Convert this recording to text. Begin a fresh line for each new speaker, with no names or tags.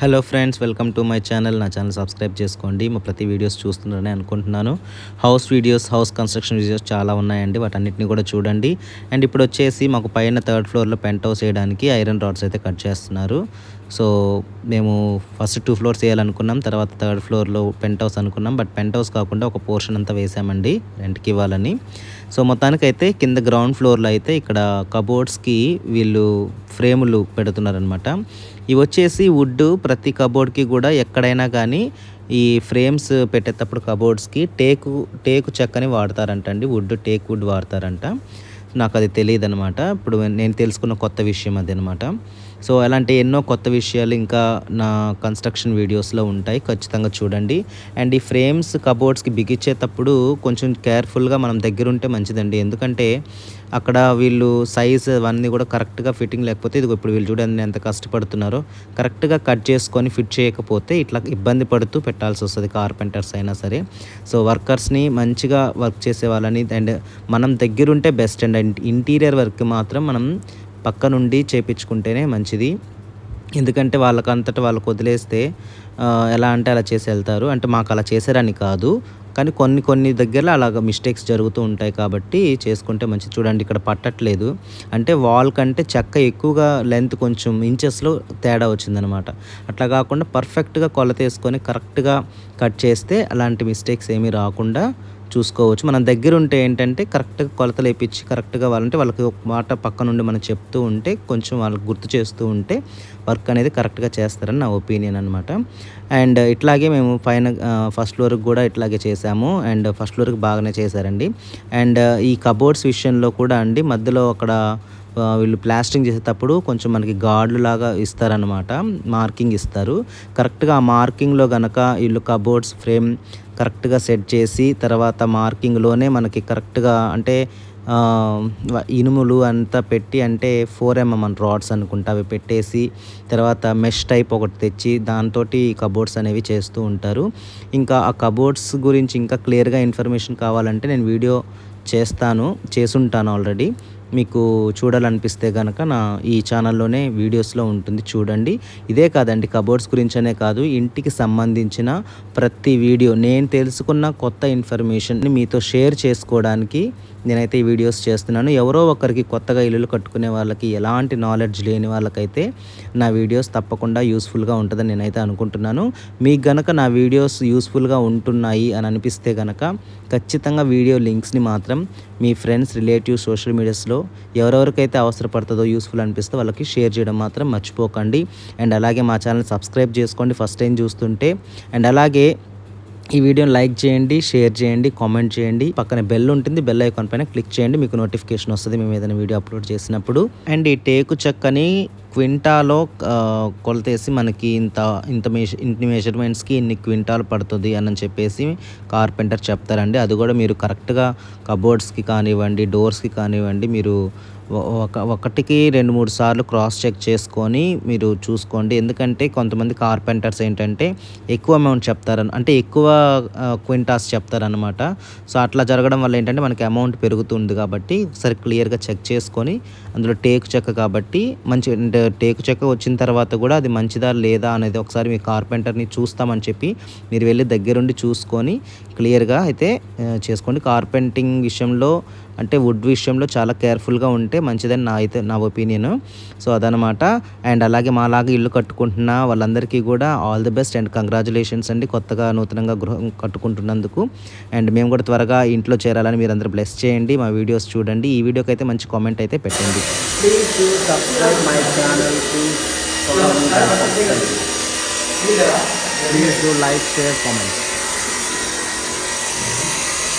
Hello friends welcome to my channel. నా channel subscribe చేసుకోండి. మా ప్రతి వీడియోస్ చూస్తున్నారని అనుకుంటున్నాను. House videos house construction videos చాలా ఉన్నాయండి. వాటన్నిటిని కూడా చూడండి. అండ్ ఇప్పుడు వచ్చేసి మాకు పైన థర్డ్ ఫ్లోర్లో పెంట్ హౌస్ వేయడానికి ఐరన్ రాడ్స్ అయితే కట్ చేస్తున్నారు. సో మేము ఫస్ట్ టూ ఫ్లోర్స్ వేయాలనుకున్నాం. తర్వాత థర్డ్ ఫ్లోర్లో పెంట్ హౌస్ అనుకున్నాం. బట్ పెంట్ హౌస్ కాకుండా ఒక పోర్షన్ అంతా వేసామండి రెంట్కి ఇవ్వాలని. సో మొత్తానికైతే కింద గ్రౌండ్ ఫ్లోర్లో అయితే ఇక్కడ కబోర్డ్స్కి వీళ్ళు ఫ్రేములు పెడుతున్నారనమాట ఇవి వచ్చేసి వుడ్ ప్రతి కబోర్డ్కి కూడా ఎక్కడైనా కానీ ఈ ఫ్రేమ్స్ పెట్టేటప్పుడు కబోర్డ్స్కి టేకు టేకు చెక్కని వాడతారంట అండి వుడ్ టేక్ వుడ్ వాడతారంట. నాకు అది తెలియదు అనమాట ఇప్పుడు నేను తెలుసుకున్న కొత్త విషయం అది అనమాట సో అలాంటి ఎన్నో కొత్త విషయాలు ఇంకా నా కన్స్ట్రక్షన్ వీడియోస్లో ఉంటాయి. ఖచ్చితంగా చూడండి. అండ్ ఈ ఫ్రేమ్స్ కబోర్డ్స్కి బిగించేటప్పుడు కొంచెం కేర్ఫుల్గా మనం దగ్గర ఉంటే మంచిదండి. ఎందుకంటే అక్కడ వీళ్ళు సైజ్ అవన్నీ కూడా కరెక్ట్గా ఫిట్టింగ్ లేకపోతే ఇది ఇప్పుడు వీళ్ళు చూడండి ఎంత కష్టపడుతున్నారో. కరెక్ట్గా కట్ చేసుకొని ఫిట్ చేయకపోతే ఇట్లా ఇబ్బంది పడుతూ పెట్టాల్సి వస్తుంది కార్పెంటర్స్ అయినా సరే. సో వర్కర్స్ని మంచిగా వర్క్ చేసే వాళ్ళని అండ్ మనం దగ్గరుంటే బెస్ట్ అండ్ ఇంటీరియర్ వర్క్ మాత్రం మనం పక్క నుండి చేపించుకుంటేనే మంచిది. ఎందుకంటే వాళ్ళకంతటా వాళ్ళకు వదిలేస్తే ఎలా అంటే అలా చేసి వెళ్తారు. అంటే మాకు అలా చేశారని కాదు. కానీ కొన్ని కొన్ని దగ్గరలో అలాగ మిస్టేక్స్ జరుగుతూ ఉంటాయి కాబట్టి చేసుకుంటే మంచిది. చూడండి ఇక్కడ పట్టట్లేదు. అంటే వాల్ కంటే చెక్క ఎక్కువగా లెంత్ కొంచెం ఇంచెస్లో తేడా వచ్చిందనమాట అట్లా కాకుండా పర్ఫెక్ట్గా కొలత వేసుకొని కరెక్ట్గా కట్ చేస్తే అలాంటి మిస్టేక్స్ ఏమీ రాకుండా చూసుకోవచ్చు. మనం దగ్గర ఉంటే ఏంటంటే కరెక్ట్గా కొలతలు వేయించి కరెక్ట్గా వాళ్ళంటే వాళ్ళకి ఒక మాట పక్క నుండి మనం చెప్తూ ఉంటే కొంచెం వాళ్ళకి గుర్తు చేస్తూ ఉంటే వర్క్ అనేది కరెక్ట్గా చేస్తారని నా ఒపీనియన్ అనమాట అండ్ ఇట్లాగే మేము పైన ఫస్ట్ ఫ్లోర్కి కూడా ఇట్లాగే చేసాము అండ్ ఫస్ట్ ఫ్లోర్కి బాగానే చేశారండి. అండ్ ఈ కబోర్డ్స్ విషయంలో కూడా అండి మధ్యలో అక్కడ వీళ్ళు ప్లాస్టింగ్ చేసేటప్పుడు కొంచెం మనకి గాడ్లు లాగా ఇస్తారనమాట మార్కింగ్ ఇస్తారు. కరెక్ట్గా ఆ మార్కింగ్లో కనుక వీళ్ళు కబోర్డ్స్ ఫ్రేమ్ కరెక్ట్గా సెట్ చేసి తర్వాత మార్కింగ్లోనే మనకి కరెక్ట్గా అంటే ఇనుములు అంతా పెట్టి అంటే ఫోర్ ఎంఎం రాడ్స్ అనుకుంటా అవి పెట్టేసి తర్వాత మెష్ టైప్ ఒకటి తెచ్చి దాంతో కబోర్డ్స్ అనేవి చేస్తూ ఉంటారు. ఇంకా ఆ కబోర్డ్స్ గురించి ఇంకా క్లియర్గా ఇన్ఫర్మేషన్ కావాలంటే నేను వీడియో చేస్తాను చేసుంటాను ఆల్రెడీ మీకు చూడాలనిపిస్తే కనుక నా ఈ ఛానల్లోనే వీడియోస్లో ఉంటుంది చూడండి. ఇదే కాదండి కబోర్డ్స్ గురించనే కాదు ఇంటికి సంబంధించిన ప్రతి వీడియో. నేను తెలుసుకున్న కొత్త ఇన్ఫర్మేషన్ని మీతో షేర్ చేసుకోవడానికి నేనైతే ఈ వీడియోస్ చేస్తున్నాను. ఎవరో ఒకరికి కొత్తగా ఇల్లులు కట్టుకునే వాళ్ళకి ఎలాంటి నాలెడ్జ్ లేని వాళ్ళకైతే నా వీడియోస్ తప్పకుండా యూస్ఫుల్గా ఉంటుందని నేనైతే అనుకుంటున్నాను. మీకు గనక నా వీడియోస్ యూస్ఫుల్గా ఉంటున్నాయి అని అనిపిస్తే గనక ఖచ్చితంగా వీడియో లింక్స్ని మాత్రం మీ ఫ్రెండ్స్ రిలేటివ్స్ సోషల్ మీడియాస్లో ఎవరెవరికైతే అవసరపడుతుందో యూస్ఫుల్ అనిపిస్తే వాళ్ళకి షేర్ చేయడం మాత్రం మర్చిపోకండి. అండ్ అలాగే మా ఛానల్ సబ్స్క్రైబ్ చేసుకోండి. ఫస్ట్ టైం చూస్తుంటే. అండ్ అలాగే ఈ వీడియోని లైక్ చేయండి షేర్ చేయండి కామెంట్ చేయండి. పక్కన బెల్ ఉంటుంది బెల్ ఐకాన్ పైన క్లిక్ చేయండి మీకు నోటిఫికేషన్ వస్తుంది. మేము ఏదైనా వీడియో అప్లోడ్ చేసినప్పుడు. అండ్ ఈ టేకు చెక్కని క్వింటాలో కొలతేసి మనకి ఇంత ఇంత మెష ఇంటి మెజర్మెంట్స్కి ఇన్ని క్వింటాలు పడుతుంది అని చెప్పేసి కార్పెంటర్ చెప్తారండి. అది కూడా మీరు కరెక్ట్గా కబోర్డ్స్కి కానివ్వండి డోర్స్కి కానివ్వండి మీరు ఒక ఒకటికి రెండు మూడు సార్లు క్రాస్ చెక్ చేసుకొని మీరు చూసుకోండి. ఎందుకంటే కొంతమంది కార్పెంటర్స్ ఏంటంటే ఎక్కువ అమౌంట్ చెప్తారని అంటే ఎక్కువ క్వింటాస్ చెప్తారనమాట సో అట్లా జరగడం వల్ల ఏంటంటే మనకి అమౌంట్ పెరుగుతుంది కాబట్టి సరే క్లియర్గా చెక్ చేసుకొని అందులో టేకు చెక్క కాబట్టి మంచి టేకు చెక్క వచ్చిన తర్వాత కూడా అది మంచిదా లేదా అనేది ఒకసారి మీ కార్పెంటర్ని చూస్తామని చెప్పి మీరు వెళ్ళి దగ్గరుండి చూసుకొని క్లియర్గా అయితే చేసుకోండి. కార్పెంటింగ్ విషయంలో అంటే వుడ్ విషయంలో చాలా కేర్ఫుల్గా ఉంటే మంచిదని నా అయితే నా ఒపీనియన్ సో అదనమాట అండ్ అలాగే మాలాగా ఇల్లు కట్టుకుంటున్న వాళ్ళందరికీ కూడా all the best and congratulations అండి కొత్తగా నూతనంగా గృహం కట్టుకుంటున్నందుకు. అండ్ మేము కూడా త్వరగా ఇంట్లో చేరాలని మీరు అందరూ బ్లెస్ చేయండి. మా వీడియోస్ చూడండి. ఈ వీడియోకి అయితే మంచి కామెంట్ అయితే పెట్టండి. Please do like share comments